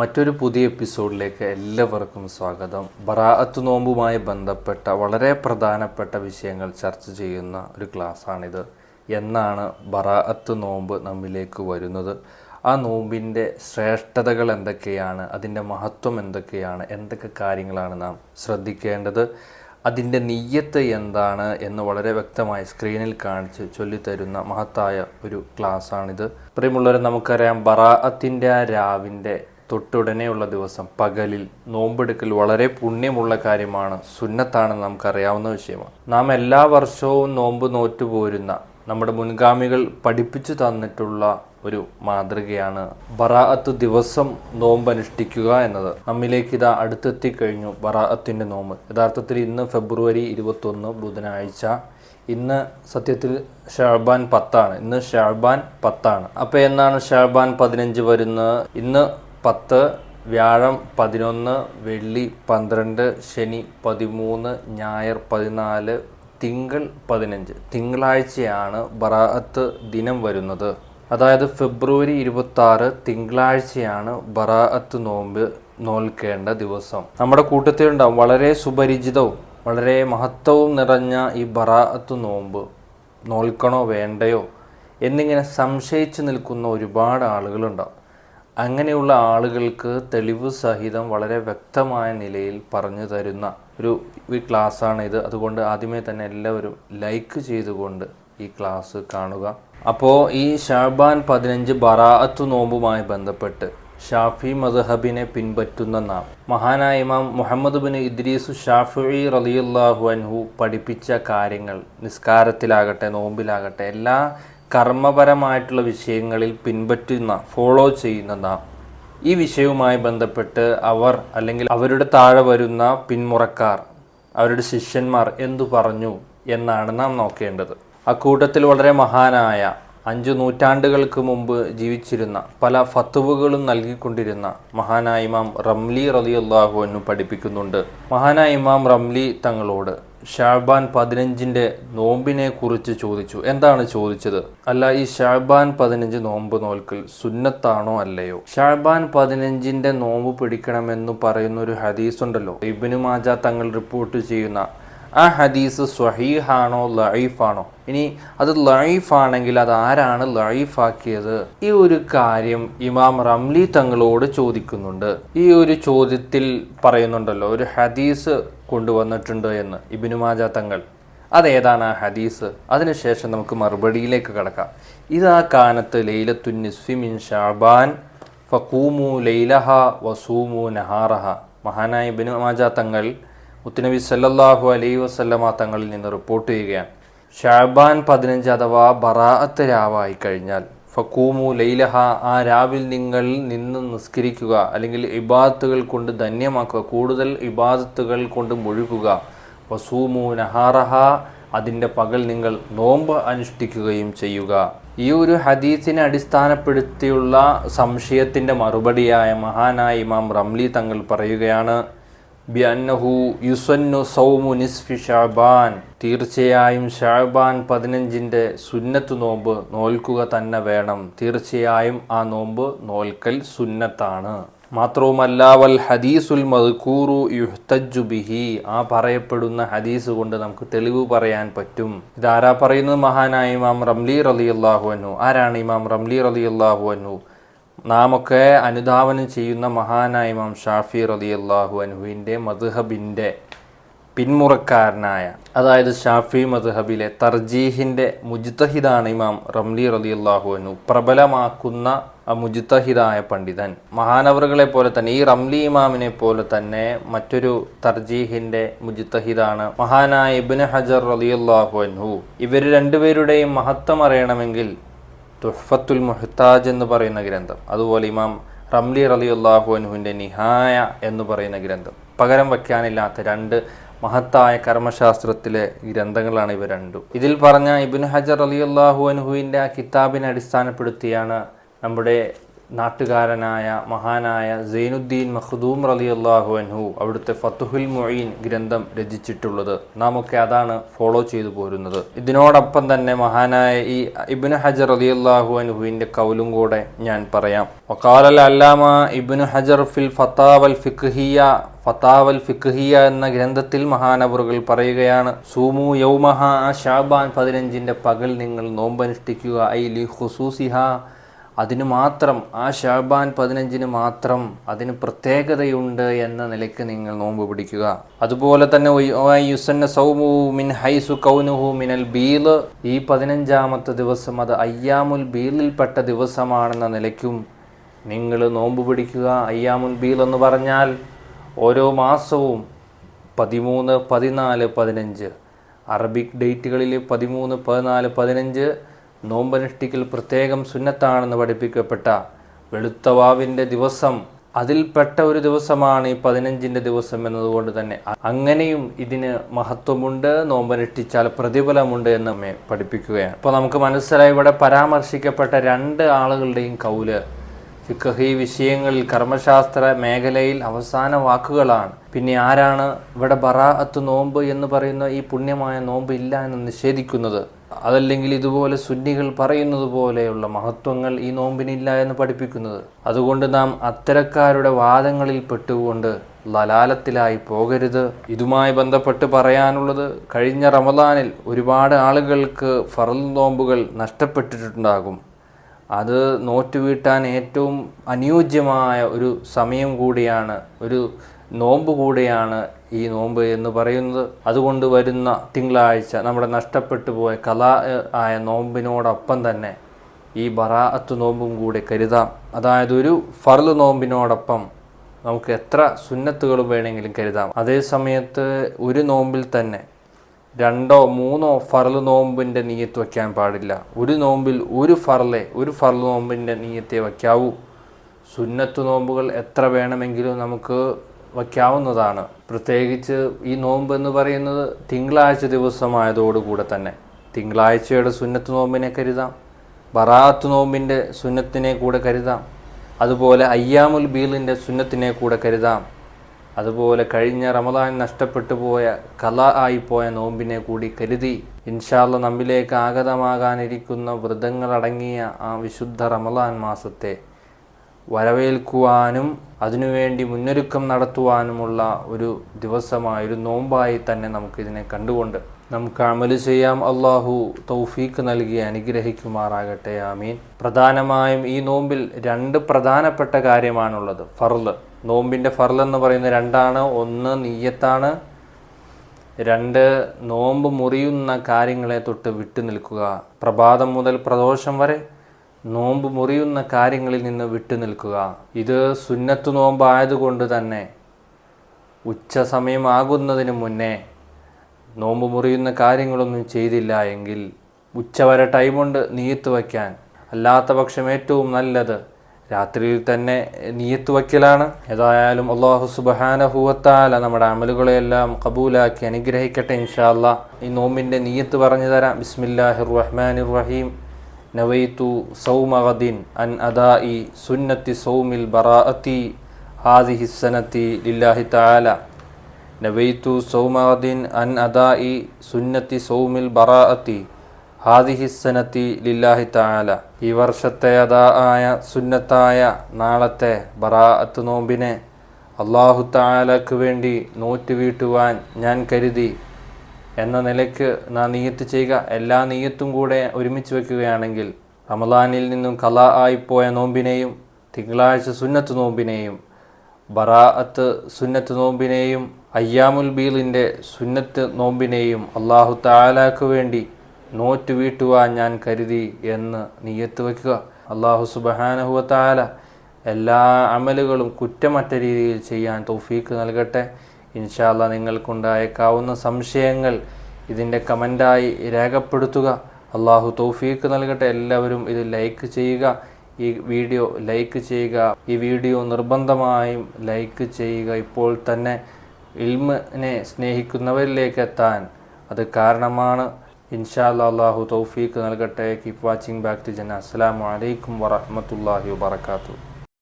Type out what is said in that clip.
മറ്റൊരു പുതിയ എപ്പിസോഡിലേക്ക് എല്ലാവർക്കും സ്വാഗതം. ബറാഅത്ത് നോമ്പുമായി ബന്ധപ്പെട്ട വളരെ പ്രധാനപ്പെട്ട വിഷയങ്ങൾ ചർച്ച ചെയ്യുന്ന ഒരു ക്ലാസ്സാണിത്. എന്നാണ് ബറാഅത്ത് നോമ്പ് നമ്മിലേക്ക് വരുന്നത്. ആ നോമ്പിന്റെ ശ്രേഷ്ഠതകൾ എന്തൊക്കെയാണ്? അതിന്റെ മഹത്വം എന്തൊക്കെയാണ്? എന്തൊക്കെ കാര്യങ്ങളാണ് നാം ശ്രദ്ധിക്കേണ്ടത്? അതിന്റെ നീയത്ത് എന്താണ് എന്ന് വളരെ വ്യക്തമായി സ്ക്രീനിൽ കാണിച്ച് ചൊല്ലിത്തരുന്ന മഹത്തായ ഒരു ക്ലാസ്സാണിത്. പ്രിയമുള്ളവർ നമുക്കറിയാം ബറാഅത്തിന്റെ ആ രാവിന്റെ തൊട്ടുടനെയുള്ള ദിവസം പകലിൽ നോമ്പെടുക്കൽ വളരെ പുണ്യമുള്ള കാര്യമാണ് സുന്നത്താണെന്ന് നമുക്കറിയാവുന്ന വിഷയമാണ്. നാം എല്ലാ വർഷവും നോമ്പ് നോറ്റുപോരുന്ന നമ്മുടെ മുൻഗാമികൾ പഠിപ്പിച്ചു തന്നിട്ടുള്ള ഒരു മാതൃകയാണ് ബറാഅത്ത് ദിവസം നോമ്പ് അനുഷ്ഠിക്കുക എന്നത്. നമ്മിലേക്ക് ഇതാ അടുത്തെത്തിക്കഴിഞ്ഞു ബറാഅത്തിന്റെ നോമ്പ്. യഥാർത്ഥത്തിൽ ഇന്ന് ഫെബ്രുവരി ഇരുപത്തൊന്ന് ബുധനാഴ്ച. ഇന്ന് സത്യത്തിൽ ഷാബാൻ പത്താണ്. ഇന്ന് ഷാബാൻ പത്താണ്. അപ്പോൾ എന്നാണ് ഷാബാൻ പതിനഞ്ച് വരുന്നത്? ഇന്ന് പത്ത് വ്യാഴം പതിനൊന്ന് വെള്ളി പന്ത്രണ്ട് ശനി പതിമൂന്ന് ഞായർ പതിനാല് തിങ്കൾ പതിനഞ്ച്. തിങ്കളാഴ്ചയാണ് ബറാഅത്ത് ദിനം വരുന്നത്. അതായത് ഫെബ്രുവരി ഇരുപത്തി തിങ്കളാഴ്ചയാണ് ബറാഅത്ത് നോമ്പ് നോൽക്കേണ്ട ദിവസം. നമ്മുടെ കൂട്ടത്തിലുണ്ടാവും. വളരെ സുപരിചിതവും വളരെ മഹത്വവും നിറഞ്ഞ ഈ ബറാഅത്ത് നോമ്പ് നോൽക്കണോ വേണ്ടയോ എന്നിങ്ങനെ സംശയിച്ചു നിൽക്കുന്ന ഒരുപാട് ആളുകളുണ്ടാവും. അങ്ങനെയുള്ള ആളുകൾക്ക് തെളിവ് സഹിതം വളരെ വ്യക്തമായ നിലയിൽ പറഞ്ഞു തരുന്ന ഒരു ക്ലാസ്സാണ് ഇത്. അതുകൊണ്ട് ആദ്യമേ തന്നെ എല്ലാവരും ലൈക്ക് ചെയ്തുകൊണ്ട് ഈ ക്ലാസ് കാണുക. അപ്പോൾ ഈ ഷാബാൻ പതിനഞ്ച് ബറാഅത്ത് നോമ്പുമായി ബന്ധപ്പെട്ട് ഷാഫി മദ്ഹബിനെ പിൻപറ്റുന്ന നാം മഹാനായ ഇമാം മുഹമ്മദ് ബിൻ ഇദ്രീസു ഷാഫി റലിയുല്ലാഹു അൻഹു പഠിപ്പിച്ച കാര്യങ്ങൾ നിസ്കാരത്തിലാകട്ടെ നോമ്പിലാകട്ടെ എല്ലാ കർമ്മപരമായിട്ടുള്ള വിഷയങ്ങളിൽ പിൻപറ്റുന്ന ഫോളോ ചെയ്യുന്ന നാം. ഈ വിഷയവുമായി ബന്ധപ്പെട്ട് അവർ അല്ലെങ്കിൽ അവരുടെ താഴെ വരുന്ന പിന്മുറക്കാർ അവരുടെ ശിഷ്യന്മാർ എന്തു പറഞ്ഞു എന്നാണ് നാം നോക്കേണ്ടത്. അക്കൂട്ടത്തിൽ വളരെ മഹാനായ അഞ്ചു നൂറ്റാണ്ടുകൾക്ക് മുമ്പ് ജീവിച്ചിരുന്ന പല ഫത്തുവകളും നൽകിക്കൊണ്ടിരുന്ന മഹാനായ ഇമാം റംലി റലിയല്ലാഹു എന്ന് പഠിപ്പിക്കുന്നുണ്ട്. മഹാനായ ഇമാം റംലി തങ്ങളോട് ഷാബാൻ പതിനഞ്ചിന്റെ നോമ്പിനെ കുറിച്ച് ചോദിച്ചു. എന്താണ് ചോദിച്ചത്? അല്ല ഈ ഷാബാൻ പതിനഞ്ച് നോമ്പ് നോൽക്കൽ സുന്നത്താണോ അല്ലയോ? ഷാബാൻ പതിനഞ്ചിന്റെ നോമ്പ് പിടിക്കണമെന്ന് പറയുന്ന ഒരു ഹദീസ് ഉണ്ടല്ലോ ഇബിനു മാജ തങ്ങൾ റിപ്പോർട്ട് ചെയ്യുന്ന ആ ഹദീസ് സ്വഹീഹാണോ ലൈഫാണോ ഇനി അത് ലൈഫാണെങ്കിൽ അത് ആരാണ് ലൈഫാക്കിയത് ഈ ഒരു കാര്യം ഇമാം റംലി തങ്ങളോട് ചോദിക്കുന്നുണ്ട്. ഈ ഒരു ചോദ്യത്തിൽ പറയുന്നുണ്ടല്ലോ ഒരു ഹദീസ് കൊണ്ടുവന്നിട്ടുണ്ട് എന്ന് ഇബിനു മാജ തങ്ങൾ. അതേതാണ് ആ ഹദീസ്? അതിനുശേഷം നമുക്ക് മറുപടിയിലേക്ക് കടക്കാം. ഇതാ കാനത്ത് മിൻ ഷാബാൻ ഫക്കൂമു ലൈലഹ വസൂമു നഹാറഹ. മഹാനായ ഇബിനു മാജ തങ്ങൾ മുത്തുനബി സല്ലാഹു അലൈ വസല്ലമ തങ്ങളിൽ നിന്ന് റിപ്പോർട്ട് ചെയ്യുകയാണ്. ഷാബാൻ പതിനഞ്ച് അഥവാ ബറാഅത്ത് രാവായി കഴിഞ്ഞാൽ ഫക്കൂമു ലൈലഹ ആ രാവിൽ നിങ്ങൾ നിന്ന് നിസ്കരിക്കുക അല്ലെങ്കിൽ ഇബാദത്തുകൾ കൊണ്ട് ധന്യമാക്കുക കൂടുതൽ ഇബാദത്തുകൾ കൊണ്ട് മുഴുകുക. വസൂമു നഹാറഹ അതിന്റെ പകൽ നിങ്ങൾ നോമ്പ് അനുഷ്ഠിക്കുകയും ചെയ്യുക. ഈ ഒരു ഹദീസിനെ അടിസ്ഥാനപ്പെടുത്തിയുള്ള സംശയത്തിന്റെ മറുപടിയായ മഹാനായ ഇമാം റംലി തങ്ങൾ പറയുകയാണ് ബിഅന്നഹു യുസന്നു സൗമു നിസ്ഫി ഷാബാൻ തീർച്ചയായും ഷാബാൻ പതിനഞ്ചിന്റെ സുന്നത്ത് നോമ്പ് നോൽക്കുക തന്നെ വേണം. തീർച്ചയായും ആ നോമ്പ് നോൽക്കൽ സുന്നത്താണ്. മാത്രവുമല്ല വൽ ഹദീസുൽ മദ്കൂറു യുഹ്തജു ബിഹി. ആ പറയപ്പെടുന്ന ഹദീസ് കൊണ്ട് നമുക്ക് തെളിവ് പറയാൻ പറ്റും. ഇതാരാ പറയുന്നത്? മഹാനായ ഇമാം റംലി റലിയല്ലാഹു അന്നു ആരാണ് ഇമാം റംലി റലിയല്ലാഹു അന്നു നാമൊക്കെ അനുധാവനം ചെയ്യുന്ന മഹാനായ ഇമാം ഷാഫി റലി അള്ളാഹു അനുഹുവിന്റെ മധുഹബിന്റെ പിന്മുറക്കാരനായ അതായത് ഷാഫി മധുഹബിലെ തർജീഹിന്റെ മുജ്തഹിദാണ് ഇമാം റംലി റലി അള്ളാഹു അനു പ്രബലമാക്കുന്ന ആ മുജ്തഹിദായ പണ്ഡിതൻ. മഹാനവറുകളെ പോലെ തന്നെ ഈ റംലി ഇമാമിനെ പോലെ തന്നെ മറ്റൊരു തർജീഹിന്റെ മുജ്തഹിദാണ് മഹാനായ ഇബിന് ഹജർ റലി അള്ളാഹു അൻഹു. ഇവർ രണ്ടുപേരുടെയും മഹത്വം അറിയണമെങ്കിൽ തുഹ്ഫത്തുൽ മുഹ്താജ് എന്ന് പറയുന്ന ഗ്രന്ഥം. അതുപോലെ ഇമാം റംലി റലി അള്ളാഹു അനുവിന്റെ നിഹായ എന്ന് പറയുന്ന ഗ്രന്ഥം. പകരം വയ്ക്കാനില്ലാത്ത രണ്ട് മഹത്തായ കർമ്മശാസ്ത്രത്തിലെ ഗ്രന്ഥങ്ങളാണ് ഇവ രണ്ടും. ഇതിൽ പറഞ്ഞ ഇബിൻ ഹജർ അലി അള്ളാഹു അനുഹുവിന്റെ ആ കിതാബിനെ അടിസ്ഥാനപ്പെടുത്തിയാണ് നമ്മുടെ നാട്ടുകാരനായ മഹാനായ സൈനുദ്ദീൻ മഹ്ദൂം റലി അള്ളാഹു അൻഹു അവിടുത്തെ ഫത്തുഹുൽ മൊയ്ൻ ഗ്രന്ഥം രചിച്ചിട്ടുള്ളത്. നാം ഒക്കെ അതാണ് ഫോളോ ചെയ്തു പോരുന്നത്. ഇതിനോടൊപ്പം തന്നെ മഹാനായ ഈ ഇബ്നു ഹജർ അലി അള്ളാഹു അൻഹുവിന്റെ കൗലും കൂടെ ഞാൻ പറയാം. വക്കാലൽ അല്ലാമ ഇബ്നു ഹജർ ഫിൽ ഫത്താവൽ ഫിഖ്ഹിയ ഫത്താവൽ ഫിഖ്ഹിയ എന്ന ഗ്രന്ഥത്തിൽ മഹാനവറുകൾ പറയുകയാണ് സൂമു യൗമഹ ഷാബാൻ പതിനഞ്ചിന്റെ പകൽ നിങ്ങൾ നോമ്പനുഷ്ഠിക്കുക ഐ ലി ഹുസൂസിഹ അതിന് മാത്രം ആ ഷാബാൻ പതിനഞ്ചിന് മാത്രം അതിന് പ്രത്യേകതയുണ്ട് എന്ന നിലയ്ക്ക് നിങ്ങൾ നോമ്പ് പിടിക്കുക. അതുപോലെ തന്നെ സൗമു മിൻ ഹൈസു കൗനുഹു മിനൽ ബീൽ ഈ പതിനഞ്ചാമത്തെ ദിവസം അത് അയ്യാമുൽ ബീലിൽപ്പെട്ട ദിവസമാണെന്ന നിലയ്ക്കും നിങ്ങൾ നോമ്പ് പിടിക്കുക. അയ്യാമുൽ ബീൽ എന്ന് പറഞ്ഞാൽ ഓരോ മാസവും പതിമൂന്ന് പതിനാല് പതിനഞ്ച്. അറബിക് ഡേറ്റുകളിൽ പതിമൂന്ന് പതിനാല് പതിനഞ്ച്. നോമ്പനുഷ്ഠിക്കൽ പ്രത്യേകം സുന്നത്താണെന്ന് പഠിപ്പിക്കപ്പെട്ട വെളുത്തവാവിന്റെ ദിവസം അതിൽപ്പെട്ട ഒരു ദിവസമാണ് ഈ പതിനഞ്ചിന്റെ ദിവസം എന്നതുകൊണ്ട് തന്നെ. അങ്ങനെയും ഇതിന് മഹത്വമുണ്ട് നോമ്പനുഷ്ഠിച്ചാൽ പ്രതിഫലമുണ്ട് എന്ന് നമ്മെ പഠിപ്പിക്കുകയാണ്. അപ്പോൾ നമുക്ക് മനസ്സിലായി ഇവിടെ പരാമർശിക്കപ്പെട്ട രണ്ട് ആളുകളുടെയും കൗൽ. ഫിഖഹി വിഷയങ്ങളിൽ കർമ്മശാസ്ത്ര മേഖലയിൽ അവസാന വാക്കുകളാണ്. പിന്നെ ആരാണ് ഇവിടെ ബറാഅത്ത് നോമ്പ് എന്ന് പറയുന്ന ഈ പുണ്യമായ നോമ്പ് ഇല്ല എന്ന് നിഷേധിക്കുന്നത്? അതല്ലെങ്കിൽ ഇതുപോലെ സുന്നികൾ പറയുന്നത് പോലെയുള്ള മഹത്വങ്ങൾ ഈ നോമ്പിനില്ല എന്ന് പഠിപ്പിക്കുന്നത്. അതുകൊണ്ട് നാം അത്തരക്കാരുടെ വാദങ്ങളിൽ പെട്ടുകൊണ്ട് ലലാലത്തിലായി പോകരുത്. ഇതുമായി ബന്ധപ്പെട്ട് പറയാനുള്ളത് കഴിഞ്ഞ റമദാനിൽ ഒരുപാട് ആളുകൾക്ക് ഫറൽ നോമ്പുകൾ നഷ്ടപ്പെട്ടിട്ടുണ്ടാകും. അത് നോറ്റുവീട്ടാൻ ഏറ്റവും അനുയോജ്യമായ ഒരു സമയം കൂടിയാണ് ഒരു നോമ്പ് കൂടെയാണ് ഈ നോമ്പ് എന്ന് പറയുന്നത്. അതുകൊണ്ട് വരുന്ന തിങ്കളാഴ്ച നമ്മുടെ നഷ്ടപ്പെട്ടു പോയ കലാ ആയ നോമ്പിനോടൊപ്പം തന്നെ ഈ ബറാഅത്ത് നോമ്പും കൂടെ കരുതാം. അതായത് ഒരു ഫർൾ നോമ്പിനോടൊപ്പം നമുക്ക് എത്ര സുന്നത്തുകളും വേണമെങ്കിലും കരുതാം. അതേ സമയത്ത് ഒരു നോമ്പിൽ തന്നെ രണ്ടോ മൂന്നോ ഫർൾ നോമ്പിന്റെ നീയത്ത് വയ്ക്കാൻ പാടില്ല. ഒരു നോമ്പിൽ ഒരു ഫർലെ ഒരു ഫർൾ നോമ്പിന്റെ നീയത്തെ വയ്ക്കാവൂ. സുന്നത്ത് നോമ്പുകൾ എത്ര വേണമെങ്കിലും നമുക്ക് വയ്ക്കാവുന്നതാണ്. പ്രത്യേകിച്ച് ഈ നോമ്പ് എന്ന് പറയുന്നത് തിങ്കളാഴ്ച ദിവസമായതോടുകൂടെ തന്നെ. തിങ്കളാഴ്ചയുടെ സുന്നത്ത് നോമ്പിനെ കരുതാം. ബറാത്ത് നോമ്പിന്റെ സുന്നത്തിനെ കൂടെ കരുതാം. അതുപോലെ അയ്യാമുൽ ബീലിന്റെ സുന്നത്തിനെ കൂടെ കരുതാം. അതുപോലെ കഴിഞ്ഞ റമദാൻ നഷ്ടപ്പെട്ടു പോയ കല ആയിപ്പോയ നോമ്പിനെ കൂടി കരുതി ഇൻഷാല്ല നമ്മിലേക്ക് ആഗതമാകാനിരിക്കുന്ന വ്രതങ്ങളടങ്ങിയ ആ വിശുദ്ധ റമദാൻ മാസത്തെ വരവേൽക്കുവാനും അതിനുവേണ്ടി മുന്നൊരുക്കം നടത്തുവാനുമുള്ള ഒരു ദിവസമായി ഒരു നോമ്പായി തന്നെ നമുക്കിതിനെ കണ്ടുകൊണ്ട് നമുക്ക് അമൽ ചെയ്യാം. അള്ളാഹു തൗഫീക്ക് നൽകി അനുഗ്രഹിക്കുമാറാകട്ടെ. ആമീൻ. പ്രധാനമായും ഈ നോമ്പിൽ രണ്ട് പ്രധാനപ്പെട്ട കാര്യമാണുള്ളത്. ഫർൾ. നോമ്പിന്റെ ഫർൾ എന്ന് പറയുന്നത് രണ്ടാണ്. ഒന്ന് നീയത്താണ് രണ്ട് നോമ്പ് മുറിയുന്ന കാര്യങ്ങളെ തൊട്ട് വിട്ടു നിൽക്കുക പ്രഭാതം മുതൽ പ്രദോഷം വരെ നോമ്പ് മുറിയുന്ന കാര്യങ്ങളിൽ നിന്ന് വിട്ടുനിൽക്കുക ഇത് സുന്നത്ത് നോമ്പായതുകൊണ്ട് തന്നെ. ഉച്ച സമയമാകുന്നതിന് മുന്നേ നോമ്പ് മുറിയുന്ന കാര്യങ്ങളൊന്നും ചെയ്തില്ല എങ്കിൽ ഉച്ചവരെ ടൈമുണ്ട് നീയത്ത് വയ്ക്കാൻ. അല്ലാത്ത പക്ഷം ഏറ്റവും നല്ലത് രാത്രിയിൽ തന്നെ നീയത്ത് വയ്ക്കലാണ്. ഏതായാലും അള്ളാഹു സുബഹാനഹുവത്താല നമ്മുടെ അമലുകളെയെല്ലാം കബൂലാക്കി അനുഗ്രഹിക്കട്ടെ ഇൻഷാ ഈ നോമ്പിന്റെ നീയത്ത് പറഞ്ഞു തരാം. ബിസ്മില്ലാഹിർ റഹ്മാനിർ റഹീം. നവൈത്തു സൗമഗദിൻ അൻ അദായി സുന്നത്തി സൗമിൽ ബറാഅത്തി ഹാദിഹി സനത്തി ലില്ലാഹി തആല. നവൈത്തു സൗമഗദിൻ അൻ അദായി സുന്നത്തി സൗമിൽ ബറാഅത്തി ഹാദിഹി സനത്തി ലില്ലാഹി തആല. ഈ വർഷത്തെ അദാ ആയ സുന്നത്തായ നാളത്തെ ബറാഅത്ത് നോമ്പിനെ അള്ളാഹു തആലക്ക് വേണ്ടി നോറ്റ് വീട്ടുവാൻ ഞാൻ കരുതി. എന്ന നിലയ്ക്ക് നാ നീയത്ത് ചെയ്യുക എല്ലാ നീയത്തും കൂടെ ഒരുമിച്ച് വെക്കുകയാണെങ്കിൽ റമദാനിൽ നിന്നും കല ആയിപ്പോയ നോമ്പിനെയും തിങ്കളാഴ്ച സുന്നത്ത് നോമ്പിനെയും ബറാഅത്ത് സുന്നത്ത് നോമ്പിനെയും അയ്യാമുൽ ബീലിന്റെ സുന്നത്ത് നോമ്പിനെയും അള്ളാഹു താലാക്ക് വേണ്ടി നോറ്റ് വീട്ടുവാൻ ഞാൻ കരുതി എന്ന് നീയത്ത് വയ്ക്കുക അള്ളാഹു സുബഹാനഹുവ താല എല്ലാ അമലുകളും കുറ്റമറ്റ രീതിയിൽ ചെയ്യാൻ തൗഫീക്ക് നൽകട്ടെ. ഇൻഷാല്ല നിങ്ങൾക്കുണ്ടായേക്കാവുന്ന സംശയങ്ങൾ ഇതിന്റെ കമന്റായി രേഖപ്പെടുത്തുക. അള്ളാഹു തൗഫീക്ക് നൽകട്ടെ. എല്ലാവരും ഇത് ലൈക്ക് ചെയ്യുക. ഈ വീഡിയോ ലൈക്ക് ചെയ്യുക. ഈ വീഡിയോ നിർബന്ധമായും ലൈക്ക് ചെയ്യുക. ഇപ്പോൾ തന്നെ ഇൽമിനെ സ്നേഹിക്കുന്നവരിലേക്ക് എത്താൻ അത് കാരണമാണ്. ഇൻഷാല്ല അള്ളാഹു തൗഫീക്ക് നൽകട്ടെ. കീപ് വാച്ചിങ് ബാക്ക് ടു ജന അസ്സാം വലൈക്കും വറഹ്മത്തുള്ളാഹി വബറകാതുഹു.